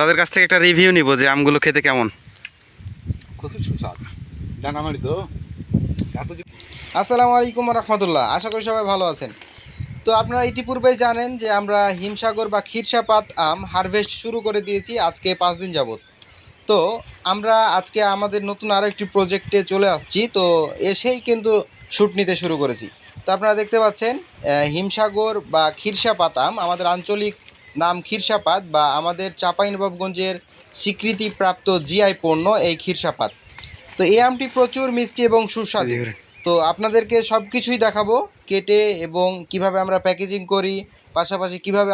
তাদের কাছ থেকে একটা রিভিউ নিব যে আমগুলো খেতে কেমন। খুবই সুস্বাদু। ডাঙ্গামারি তো। আসসালামু আলাইকুম রহমতুল্লাহ। আশা করি সবাই ভালো আছেন। তো আপনারা ইতিপূর্বেই জানেন যে আমরা হিমসাগর বা ক্ষীরসাপাত আম হারভেস্ট শুরু করে দিয়েছি আজকে পাঁচ দিন যাবত তো আমরা আজকে আমাদের নতুন আরও একটি প্রজেক্টে চলে আসছি। তো এসেই কিন্তু শ্যুট নিতে শুরু করেছি। তো আপনারা দেখতে পাচ্ছেন হিমসাগর বা ক্ষীরসাপাত আম আমাদের আঞ্চলিক নাম ক্ষীরসাপাত বা আমাদের চাঁপাইনবাবগঞ্জের স্বীকৃতিপ্রাপ্ত জিআই পণ্য এই ক্ষীরসাপাত। তো এই আমটি প্রচুর মিষ্টি এবং সুস্বাদু। তো আপনাদেরকে সব কিছুই দেখাবো কেটে এবং কীভাবে আমরা প্যাকেজিং করি পাশাপাশি কীভাবে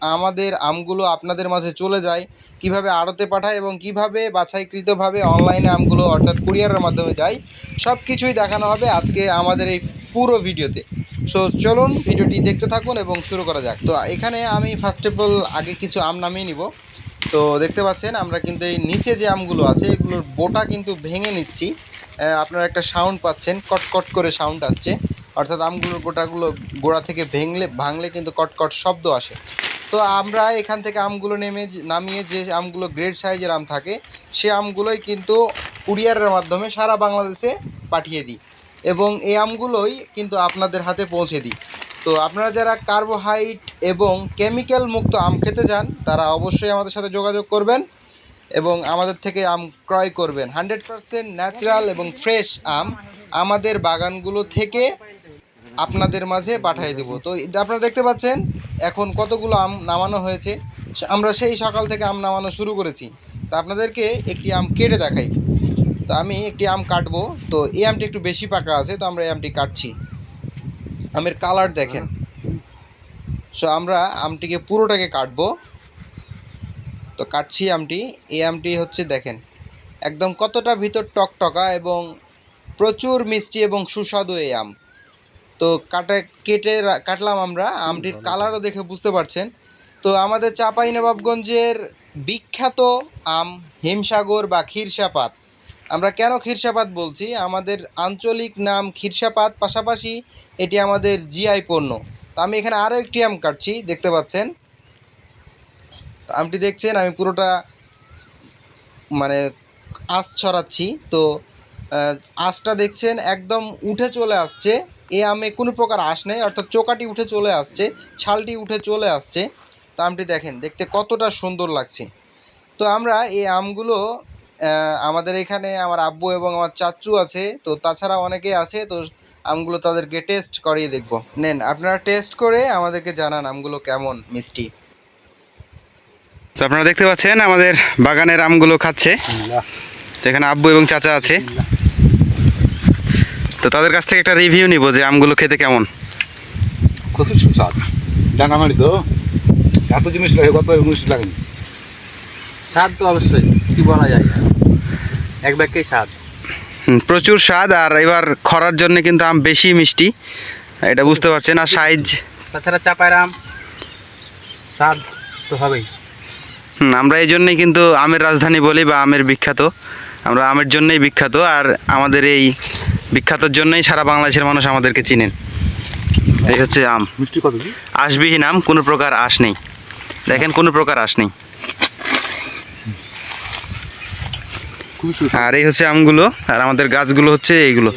আমাদের আমগুলো আপনাদের মাঝে চলে যায় কীভাবে আড়তে পাঠায় এবং কীভাবে বাছাইকৃতভাবে অনলাইনে আমগুলো অর্থাৎ কুরিয়ারের মাধ্যমে যায় সব কিছুই দেখানো হবে আজকে আমাদের এই পুরো ভিডিওতে। সো চলুন ভিডিওটি দেখতে থাকুন এবং শুরু করা যাক। তো, এখানে আমি ফার্স্ট অফ অল আগে কিছু আম নামিয়ে নিব। তো, দেখতে পাচ্ছেন আমরা কিন্তু এই নিচে যে আমগুলো আছে, এগুলোর বোটা কিন্তু ভেঙে নিচ্ছি। আপনারা একটা সাউন্ড পাচ্ছেন, কটকট করে সাউন্ড আসছে। অর্থাৎ আমগুলোর গোটাগুলো গোড়া থেকে ভেঙলে, ভাঙলে কিন্তু কটকট শব্দ আসে। তো, আমরা এখান থেকে আমগুলো নেমে নামিয়ে যে আমগুলো গ্রেড সাইজের আম থাকে, সে আমগুলোই কিন্তু কুরিয়ারের মাধ্যমে সারা বাংলাদেশে পাঠিয়ে দিই। এবং এই আমগুলোই কিন্তু আপনাদের হাতে পৌঁছে দিই। তো আপনারা যারা কার্বোহাইড এবং কেমিক্যাল মুক্ত আম খেতে চান, তারা অবশ্যই আমাদের সাথে যোগাযোগ করবেন এবং আমাদের থেকে আম ক্রয় করবেন। হান্ড্রেড পারসেন্ট ন্যাচারাল এবং ফ্রেশ আম আমাদের বাগানগুলো থেকে আপনাদের মাঝে পাঠিয়ে দেবো। তো আপনারা দেখতে পাচ্ছেন, এখন কতগুলো আম নামানো হয়েছে। আমরা সেই সকাল থেকে আম নামানো শুরু করেছি। তা আপনাদেরকে একটি আম কেটে দেখাই। তো আমি একটি আম কাটবো। তো এই আমটি একটু বেশি পাকা আছে, তো আমরা এই আমটি কাটছি। আমের কালার দেখেন। সো আমরা আমটিকে পুরোটাকে কাটবো। তো কাটছি আমটি। এই আমটি হচ্ছে দেখেন, একদম কতটা ভিতর টকটকা এবং প্রচুর মিষ্টি এবং সুস্বাদু এই আম। তো কাটা, কেটে কাটলাম আমরা। আমটির কালারও দেখে বুঝতে পারছেন। তো আমাদের চাপাই নবাবগঞ্জের বিখ্যাত আম হিমসাগর বা ক্ষীরসাপাত। আমরা কেন ক্ষীরসাপাত বলছি? আমাদের আঞ্চলিক নাম ক্ষীরসাপাত পাশাপাশি এটি আমাদের জিআই পণ্য। তো আমি এখানে আরও একটি আম কাটছি, দেখতে পাচ্ছেন? তো আমটি দেখছেন, আমি পুরোটা মানে আঁশ ছড়াচ্ছি। তো আঁশটা দেখছেন, একদম উঠে চলে আসছে। এ আমে কোনো প্রকার আঁশ নেই, অর্থাৎ চোকাটি উঠে চলে আসছে, ছালটি উঠে চলে আসছে। তো আমটি দেখেন, দেখতে কতটা সুন্দর লাগছে। তো আমরা এই আমগুলো আমাদের এখানে আমার আব্বু এবং আমার চাচু আছে তো তাছাড়া অনেকেই আছে তো আমগুলো তাদেরকে টেস্ট করিয়ে দেখব। নেন আপনারা টেস্ট করে আমাদেরকে জানান আমগুলো কেমন মিষ্টি। তো আপনারা দেখতে পাচ্ছেন আমাদের বাগানের আমগুলো খাচ্ছে। তো এখানে আব্বু এবং চাচা আছে। তো তাদের কাছ থেকে একটা রিভিউ নিব যে আমগুলো খেতে কেমন। খুবই সুস্বাদু। ডাঙ্গামারি তো। এত জিনিস লাগে কত মিষ্টি লাগেনি স্বাদ তো অবশ্যই কি বলা যায়? এক ব্যাগকেই স্বাদ। প্রচুর স্বাদ আর এবার খরার জন্য কিন্তু আম বেশি মিষ্টি এটা বুঝতে পারছেন। আর সাইজ? তাছাড়া চাপায়ের আম স্বাদ তো হবেই। আমরা এই জন্যই কিন্তু আমের রাজধানী বলি বা আমের বিখ্যাত। আমরা আমের জন্যই বিখ্যাত আর আমাদের এই বিখ্যাতর জন্যই সারা বাংলাদেশের মানুষ আমাদেরকে চিনেন। এই হচ্ছে আম। মিষ্টি কত কি আঁশবিহীন আম কোনো প্রকার আঁশ নেই। দেখেন কোনো প্রকার আঁশ নেই খুবই সুস্বাদু আর এই হচ্ছে আমগুলো, আর আমাদের গাছগুলো হচ্ছে এইগুলো।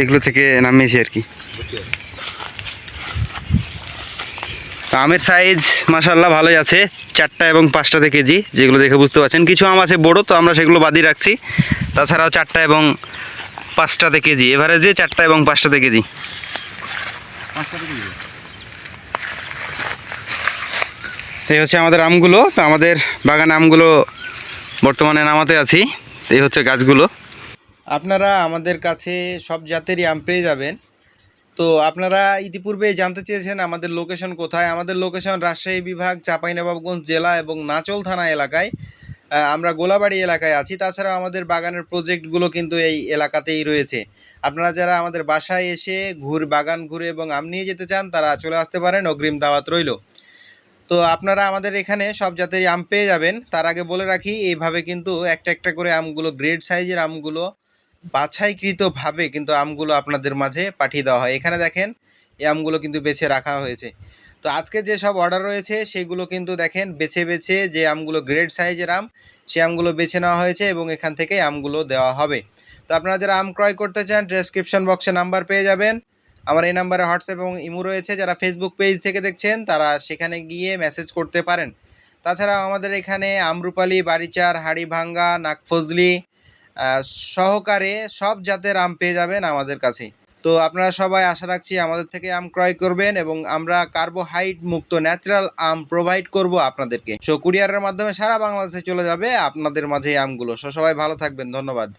এগুলো থেকে নামিয়েছি আর কি। আমের সাইজ মাসাল্লাহ ভালোই আছে, চারটা এবং পাঁচটাতে কেজি, যেগুলো দেখে বুঝতে পারছেন। কিছু আম আছে বড়ো, তো আমরা সেগুলো বাদই রাখছি। তাছাড়াও চারটা এবং পাঁচটাতে কেজি, এভারেজে চারটা এবং পাঁচটাতে কেজি। এই হচ্ছে আমাদের আমগুলো, তো আমাদের বাগান আমগুলো বর্তমানে নামাতে আছি। এই হচ্ছে গাছগুলো। আপনারা আমাদের কাছে সব জাতেরই আম পেয়ে যাবেন। তো আপনারা ইতিপূর্বে জানতে চেয়েছেন আমাদের লোকেশন কোথায়। আমাদের লোকেশন রাজশাহী বিভাগ, চাঁপাইনবাবগঞ্জ জেলা এবং নাচল থানা এলাকায়। আমরা গোলাবাড়ি এলাকায় আছি। তাছাড়া আমাদের বাগানের প্রজেক্টগুলো কিন্তু এই এলাকাতেই রয়েছে। আপনারা যারা আমাদের বাসায় এসে ঘুর, বাগান ঘুরে এবং আম নিয়ে যেতে চান, তারা চলে আসতে পারেন। অগ্রিম দাওয়াত রইল। তো আপনারা আমাদের এখানে সব জাতেরই আম পেয়ে যাবেন। তার আগে বলে রাখি, এইভাবে কিন্তু একটা একটা করে আমগুলো গ্রেড সাইজের আমগুলো বাছাইকৃতভাবে কিন্তু আমগুলো আপনাদের মাঝে পাঠিয়ে দেওয়া হয়। এখানে দেখেন, এই আমগুলো কিন্তু বেছে রাখা হয়েছে। তো আজকে যে সব অর্ডার রয়েছে, সেগুলো কিন্তু দেখেন, বেছে বেছে যে আমগুলো গ্রেড সাইজের আম, সে আমগুলো বেছে নেওয়া হয়েছে এবং এখান থেকে আমগুলো দেওয়া হবে। তো আপনারা যারা আম ক্রয় করতে চান ডেসক্রিপশন বক্সে নাম্বার পেয়ে যাবেন। আমার এই নাম্বারে হোয়াটসঅ্যাপ এবং ইমো রয়েছে, যারা ফেসবুক পেজ থেকে দেখছেন, তারা সেখানে গিয়ে মেসেজ করতে পারেন। তাছাড়াও আমাদের এখানে আমরুপালি, বাড়িচার, হাড়িভাঙ্গা নাকফজলি সহকারে সব জাতের আম পেয়ে যাবেন আমাদের কাছে। তো আপনারা সবাই আশা রাখছি আমাদের থেকে আম ক্রয় করবেন এবং আমরা কার্বোহাইড মুক্ত ন্যাচারাল আম প্রোভাইড করব আপনাদেরকে। সো কুরিয়ারের মাধ্যমে সারা বাংলাদেশে চলে যাবে আপনাদের মাঝে আমগুলো। সো সবাই ভালো থাকবেন, ধন্যবাদ।